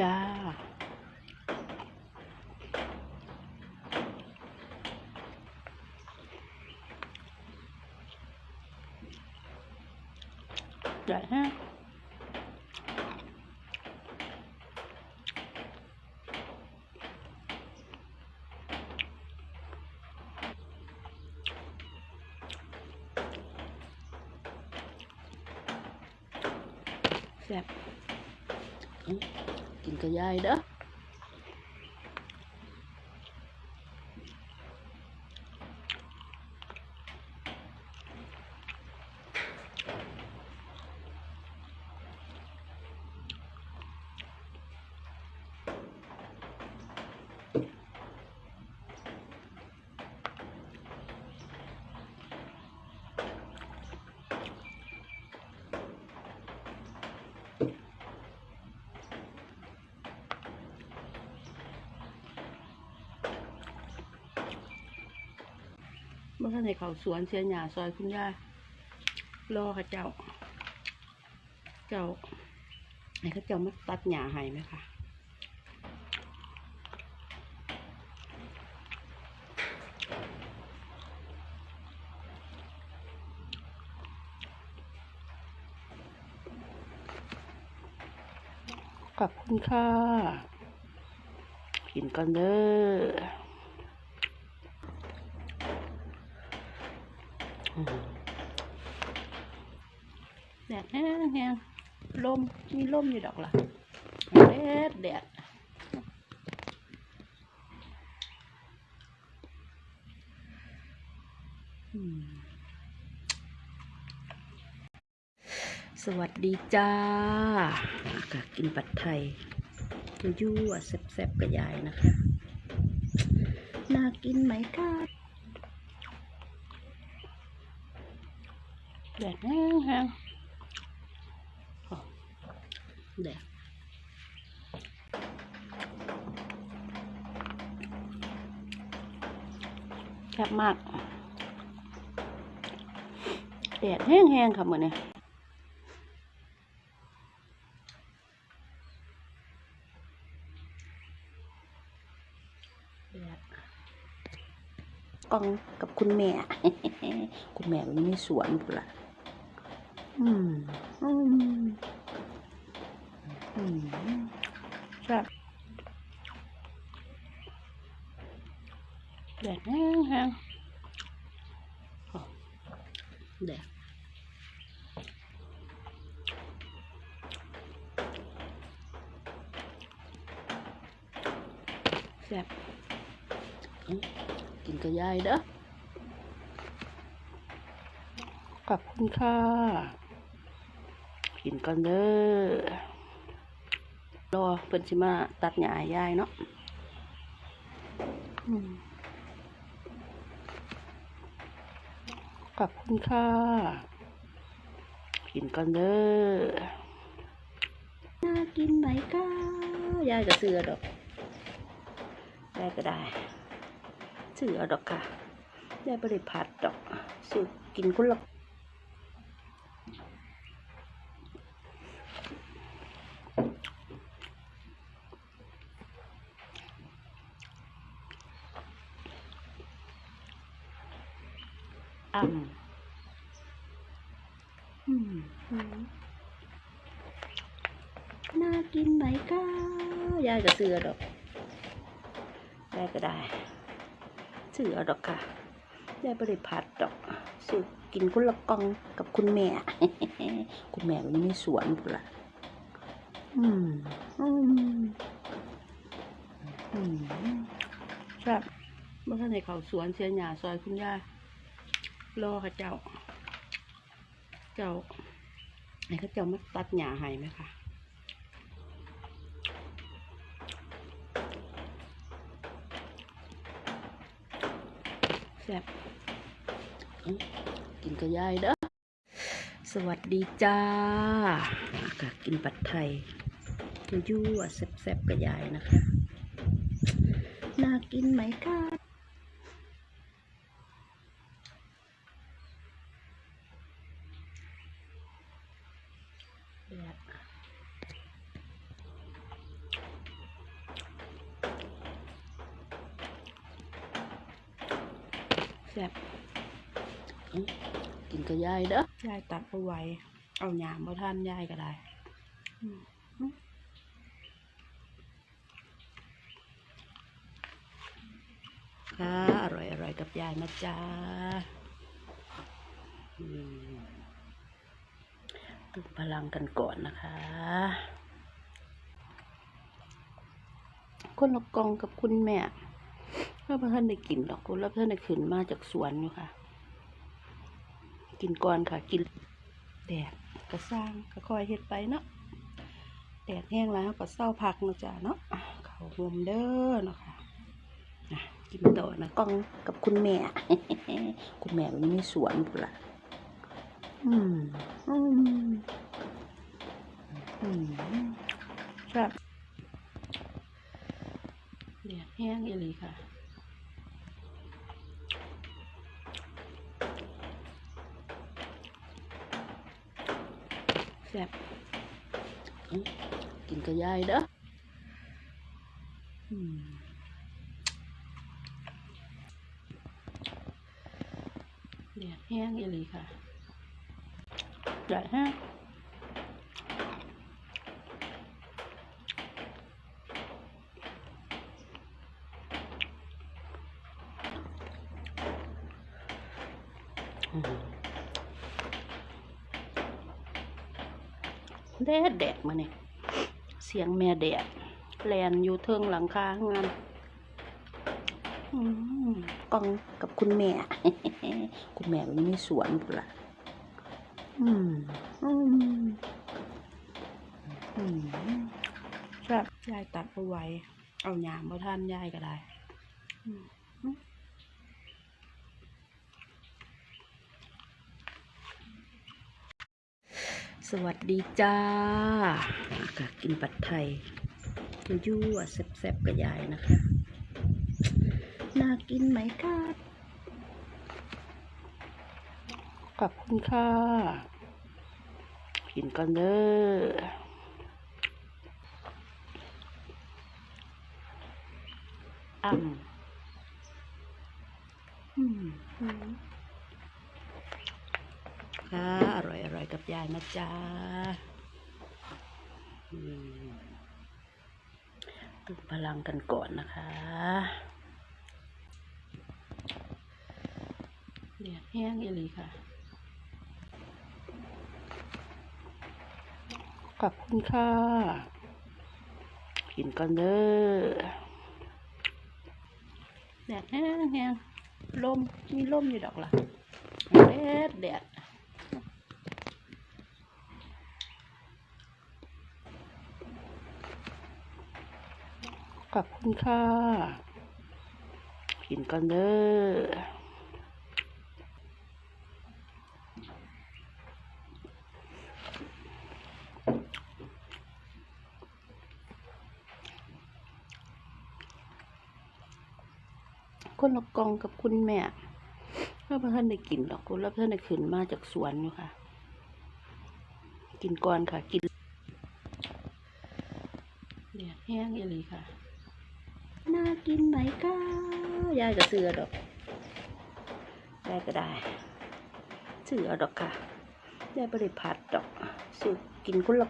จ้าใหญ่ฮะแซ่บ กินกับยายเด้อ เมื่อท่านในเขาสวนเสียหยาซอยคุณย่ารอค่ะเจ้า เจ้าไหนเขาเจ้ามาตัดหญ้าให้ไหมคะขอบคุณค่ะ กินกันเด้อมแดดแห้ งแห้งลมมีลมอยู่ดอกล่ะแดดแดดอืมสวัสดีจ้าอากาศกินปัดไทยยั่วๆแซ่บๆกับยายนะคะ น่ากินไหมคะแดดแห้งแห้งโอ้ แดดแคบมาก แดดแห้งแห้งค่ะเหมือนเนี่ยกล้องกับคุณแม่ คุณแม่อยู่ในสวนพูนละอืม อืม อืมแซ่บแดดแห้งแห้งโอ้แดดแซ่บอื้อกินกับยายเด้อขอบคุณค่ะ กินกันเด้อรอเพิ่นสิมาตัดหญ้าให้ยายเนาะอืมขอบคุณค่ะ กินกันเด้อน่ากินไหมคะยายก็เสือดอก ยายก็ได้เสือดอกค่ะยายบริผัดดอกสือกินคนละอ่ำอืมอืมน่ากินไหมคะยายก็เสือดอก ยายก็ได้เสือดอกค่ะยายบริผัดดอกสือกินคนละกองกับคุณแม่ คุณแม่อยู่ในสวนพูละอืมอืมอืมครับเมื่อท่านในเขาสวนเสียหยาซอยคุณย่ารอค่ะเจ้า เจ้าไหนเขาเจ้ามาตัดหญ้าให้ไหมคะ ซ่บอื้อกินกับยายเด้อสวัสดีจ้าอากาศกินปัดไทยยั่วๆแซ่บๆกับยายนะคะ น่ากินไหมคะแดด ซ่บอื้อกินกับยายเด้อยายตัดเอาไว้ เอาหยามบ่ท่านยายก็ได้อืมอื้อค่ะอร่อยอร่อยกับยายนะจ๊ะอืมตึงพลังกันก่อนนะคะ คนละกล่องกับคุณแม่ เพื่อท่านได้กินดอกคุณแล้วท่านได้ขึ้นมาจากสวนอยู่ค่ะ กินก่อนค่ะ กินแดดก็สร้างก็คอยเฮ็ดไปเนาะแดดแห้งแล้วก็เศร้าพักเนาะจ้ะเนาะเขารวมเด้อเนาะค่ะอะกินต่อนะกล้องกับคุณแม่ คุณแม่มันมีสวนพุ่ละอืมอืมอืมครับแดดแห้งอีหลีค่ะ แซ่บกินกับยายเด้อแดดแห้งอีหลีค่ะแดดแห้งอืม แดดแดดมาเนี่ยเสียงแม่แดดแลนอยู่เทิงหลังคางานอืมกล้องกับคุณแม่ คุณแม่มันมีสวนพุ่นละอืมอืมอืมครับยายตัดเอาไว้ เอาหยามบ่ท่านยายก็ได้ อืมอืม สวัสดีจ้ากาศกินปัดไทยยั่วแซ่บๆกับยายนะคะ น่ากินไหมคะขอบคุณค่ะ กินกันเด้ออ่ำอืม อืมค่ะอร่อยอร่อยกับยายนะจ๊ะตึงพลังกันก่อนนะคะแดดแห้งอีหลีค่ะ ขอบคุณค่ะ กินกันเด้อแดดแห้งแห้งลมมีลมอยู่ดอกล่ะแดดแดด ขอบคุณค่ะ กินกันเด้อคนละกองกับคุณแม่เพื่อท่านได้กินดอกคุณแล้วท่านได้ขึ้นมาจากสวนอยู่ค่ะ กินก่อนค่ะ กินแดดแห้งอีหลีค่ะ น่ากินไหมก้ายายก็เสือดอกยายก็ได้เสือดอกค่ะยายบริพัดดอกสือกินคนล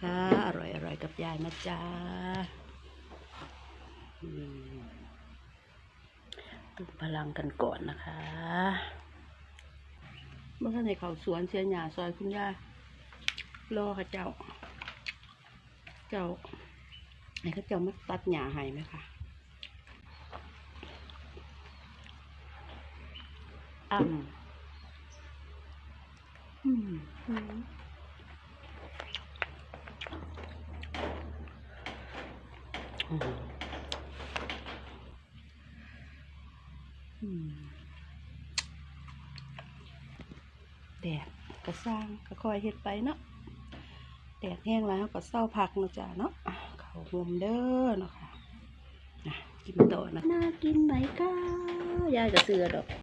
ะคะ อร่อยอร่อยกับยายนะจ๊ะตึงพลังกันก่อนนะคะเมื่อท่านในเขาสวนเสียหยาซอยคุณย่ารอค่ะเจ้า เจ้าไหนเขาเจ้ามาตัดหญ้าให้ไหมคะอ่ำอืมอืม อืมอืม แดดก็สร้างก็คอยเห็ดไปเนาะแดดแห้งแล้วก็เศร้าผักเนาะจ๊ะเนาะเขาหวมเด้อเนาะค่ะนะกินต่อนะน่ากินไหมก้ายายก็เสือดอก